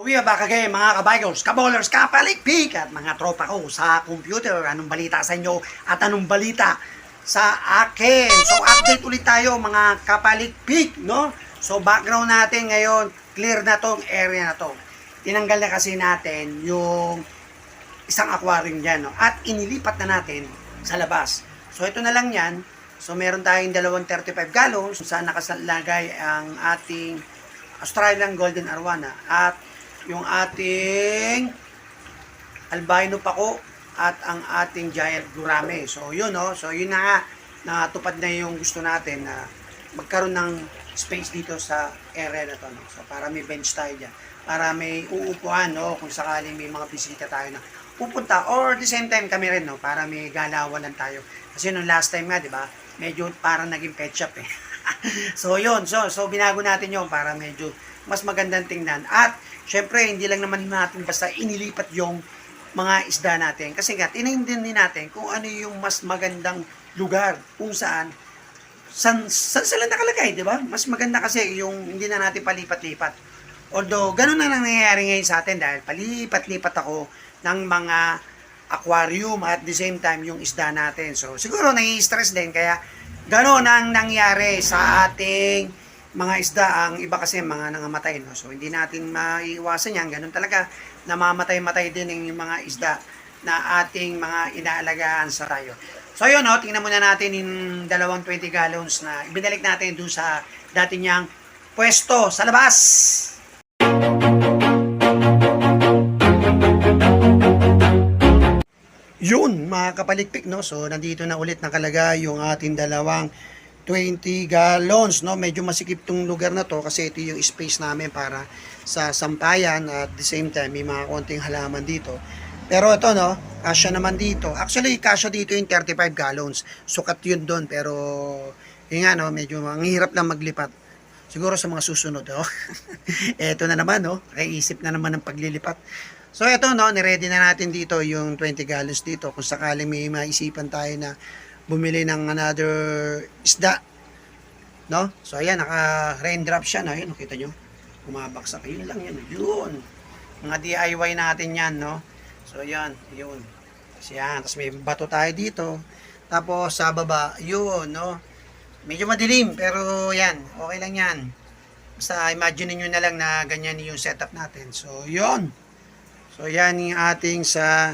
We are back again mga kabikers, kabolers, kapalikpik at mga tropa ko sa computer. Anong balita sa inyo at anong balita sa akin. So update ulit tayo mga kapalikpik, no? So background natin ngayon, clear na tong area na to. Tinanggal na kasi natin yung isang aquarium dyan, no? At inilipat na natin sa labas. So ito na lang yan. So meron tayong dalawang 35 gallons saan nakasalagay ang ating Australian Golden Arwana at yung ating albino pako at ang ating giant gurame. So yun no, so yun na nga natupad na yung gusto natin na magkaroon ng space dito sa area na to no. So para may bench tayo diyan, para may uupuan no kung sakaling may mga bisita tayo na pupunta or the same time kami rin no para may galawan lang tayo. Kasi nung last time nga, 'di ba? Medyo parang naging pet shop eh. so yun, so so binago natin 'yon para medyo mas magandang tingnan. At syempre hindi lang naman natin basta inilipat yung mga isda natin. Kasi nga, tinaintindihan din natin kung ano yung mas magandang lugar kung saan san, san sila nakalagay, di ba? Mas maganda kasi yung hindi na natin palipat-lipat. Although, ganun na lang nangyayari ngayon sa atin dahil palipat-lipat ako ng mga aquarium at the same time yung isda natin. So, siguro nai-stress din kaya ganun ang nangyari sa ating mga isda. Ang iba kasi mga nangamatay, no? So, hindi natin maiiwasan yan. Ganun talaga. Namamatay-matay din yung mga isda na ating mga inaalagaan sa tayo. So, yun, no? Tingnan muna natin yung dalawang 20 gallons na ibinalik natin dun sa dati niyang pwesto sa labas. Yun, mga kapalikpik, no? So, nandito na ulit nakalagay yung ating dalawang 20 gallons, no? Medyo masikip tong lugar na to kasi ito yung space namin para sa sampayan at the same time may mga konting halaman dito. Pero ito, no? Kasya naman dito. Actually, kasya dito yung 35 gallons. Sukat yun doon, pero yun nga, no? Medyo ang hirap lang maglipat. Siguro sa mga susunod, oh. Eto na naman, no? Kaisip na naman ng paglilipat. So ito no, niready na natin dito yung 20 gallons dito kung sakaling may maisipan tayo na bumili ng another isda. No? So ayan, naka raindrop siya no. Ayun, nakita nyo. Bumabaksak. Yun lang yan. Yun. Mga DIY natin yan, no? So ayan, yun. Kasi yan. Tapos may bato tayo dito. Tapos sa baba, yun, no? Medyo madilim, pero yan. Okay lang yan. Basta imagine niyo na lang na ganyan yung setup natin. So, yun. So yan yung ating sa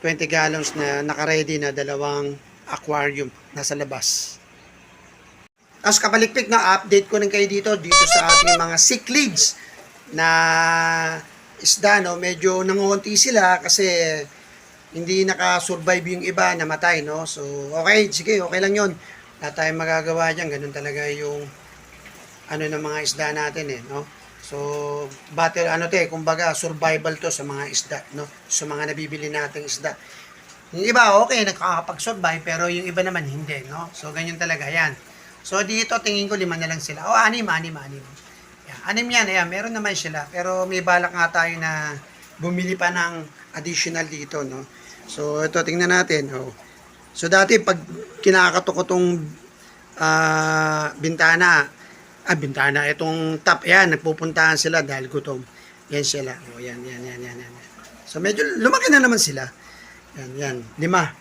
20 gallons na naka-ready na dalawang aquarium nasa labas. Tapos kapalikpik na update ko rin kayo dito dito sa ating mga cichlids na isda no medyo nangunti sila kasi hindi naka-survive yung iba namatay no so okay sige okay lang yon wala tayong magagawa dyan ganun talaga yung ano ng mga isda natin eh no So, battle, ano te, kumbaga, survival to sa mga isda, no? Sa mga nabibili nating isda. Yung iba, okay, nakakapag-survive, pero yung iba naman, hindi, no? So, ganyan talaga, yan. So, dito, tingin ko, lima na lang sila. O, anim, anim, anim. Yan. Anim yan, ayan, meron naman sila. Pero may balak nga tayo na bumili pa ng additional dito, no? So, ito, tingnan natin, oh. So, dati, pag kinakatok ko tong ah, bintana, ah, bintana, itong top, yan, nagpupuntahan sila dahil gutom. Yan sila. O, yan, yan, yan, yan, yan. So, medyo lumaki na naman sila. Yan, yan. Lima.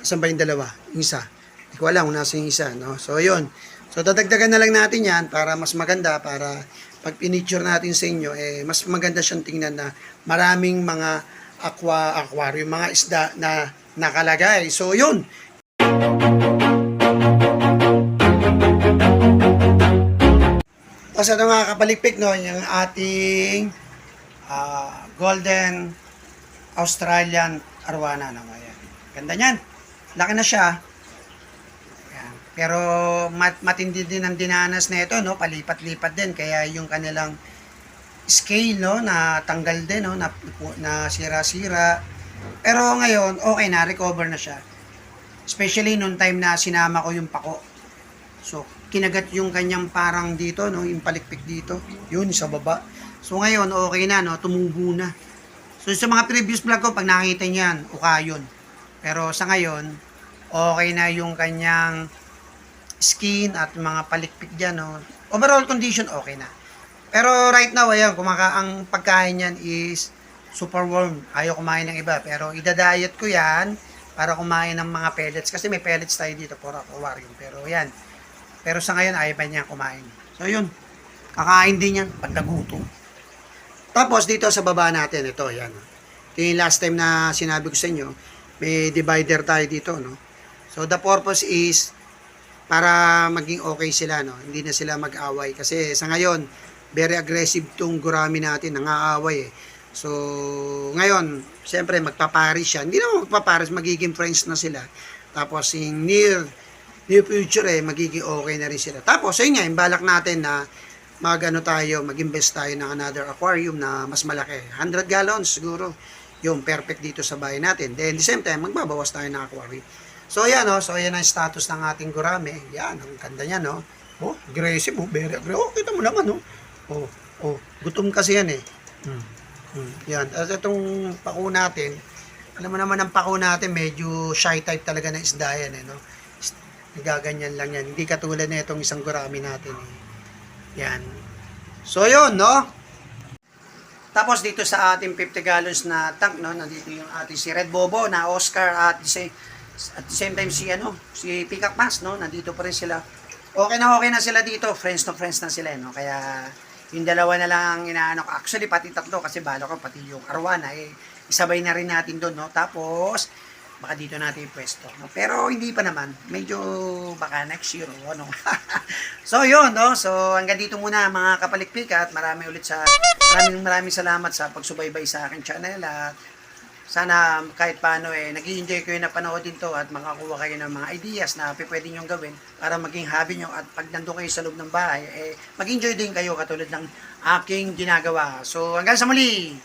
Saan ba yung dalawa? Yung isa. Hindi ko alam kung nasa yung isa, no? So, yun. So, dadagdagan na lang natin yan para mas maganda, para pag pinicture natin sa inyo, eh, mas maganda siyang tingnan na maraming mga aqua, aquarium, mga isda na nakalagay. So, yun. Tapos ito nga kapalikpik no, yung ating ah, Golden Australian Arwana naman yan. Ganda niyan. Laki na siya. Yan. Pero mat matindi din ang dinanas na ito, no? Palipat-lipat din. Kaya yung kanilang scale, no? Na tanggal din, no? Na, na sira-sira. Pero ngayon, okay na. Recover na siya. Especially nung time na sinama ko yung pako. So, kinagat yung kanyang parang dito, no? Yung palikpik dito. Yun, sa baba. So, ngayon, okay na, no? Tumubo na. So, sa mga previous vlog ko, pag nakita niyan, ukayon. Pero sa ngayon, okay na yung kanyang skin at mga palikpik dyan, no? Overall condition, okay na. Pero right now, ayan, kumaka ang pagkain niyan is super warm. Ayaw kumain ng iba. Pero idadiet ko yan para kumain ng mga pellets. Kasi may pellets tayo dito for aquarium. Pero yan. Pero sa ngayon, ayaw pa niya kumain. So yun. Kakain din yan pag nagutom. Tapos dito sa baba natin, ito, yan. Ito yung last time na sinabi ko sa inyo, may divider tayo dito, no? So the purpose is para maging okay sila, no? Hindi na sila mag-away. Kasi sa ngayon, very aggressive tong gurami natin, nangaaway eh. So, ngayon, siyempre magpaparis siya. Hindi naman magpaparis, magiging friends na sila. Tapos, in near, near future eh, magiging okay na rin sila. Tapos, ayun nga, yung natin na mag-ano tayo, mag-invest tayo ng another aquarium na mas malaki. 100 gallons siguro. Yung perfect dito sa bahay natin. Then, the same time, magbabawas tayo ng aquarium. So, ayan, no? So, ayan ang status ng ating gurame. Yan, ang ganda niya, no? Oh, aggressive, oh, very aggressive. Oh, kita mo naman, oh. Oh, oh, gutom kasi yan, eh. Hmm. Hmm. Yan. At itong pako natin, alam mo naman ang pako natin, medyo shy type talaga na isda yan, eh, no? Nagaganyan lang yan. Hindi katulad na itong isang gurami natin, eh. Yan. So, yun, no? Tapos dito sa ating 50 gallons na tank, no, nandito yung ating si Red Bobo na Oscar at same, at the same time si ano, si Peacock Max, no, nandito pa rin sila. Okay na okay na sila dito, friends to friends na sila, no. Kaya yung dalawa na lang ang inaano. Actually pati tatlo kasi balo ko pati yung arwana eh isabay na rin natin doon, no. Tapos baka dito natin pwesto. No? Pero hindi pa naman. Medyo baka next year o ano. so yun, no? So hanggang dito muna mga kapalikpik at marami ulit sa maraming maraming salamat sa pagsubaybay sa akin channel at sana kahit paano eh nag enjoy kayo na panoodin to at makakuha kayo ng mga ideas na pwede nyo gawin para maging hobby nyo at pag nandun kayo sa loob ng bahay eh mag-enjoy din kayo katulad ng aking ginagawa. So hanggang sa muli!